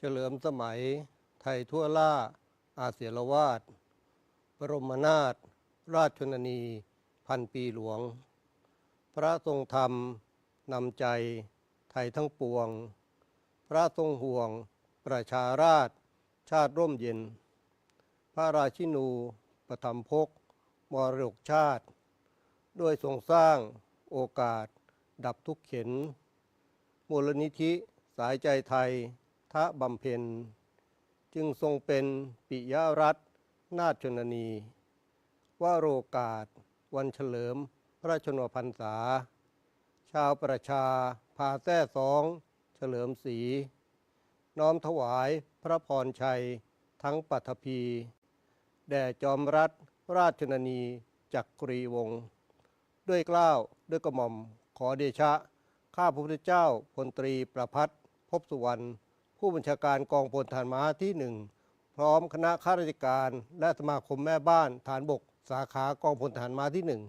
เฉลิมสมัย ไทยทั่วล่า อาเสียละวาดบรมนาถราชชนนี พันปีหลวง พระทรงธรรมนำใจไทยทั้งปวง พระทรงห่วง ประชาราชชาติร่มเย็น พระราชินูประถมภกมรดกชาติ ด้วยทรงสร้างโอกาสดับทุกข์เข็น มูลนิธิสายใจไทย ทะบำเพ็ญ จึงทรงเป็นปิยรัตน์นาชนนีว่าโรกาส วันเฉลิม พระชนมพรรษา ชาวประชาพาแท้สอง เฉลิมศรีน้อมถวายพระพรชัยทั้งปัทภี แด่จอมรัฐราชนนีจักรีวงศ์ด้วยกล้าวด้วยกระหม่อมขอเดชะ ข้าพระพุทธเจ้าพลตรีประพัฒพบสุวรรณ ผู้บัญชาการกองพลฐานม้าที่หนึ่งพร้อมคณะข้าราชการ และสมาคมแม่บ้านฐานบก สาขากองพลฐานม้าที่หนึ่ง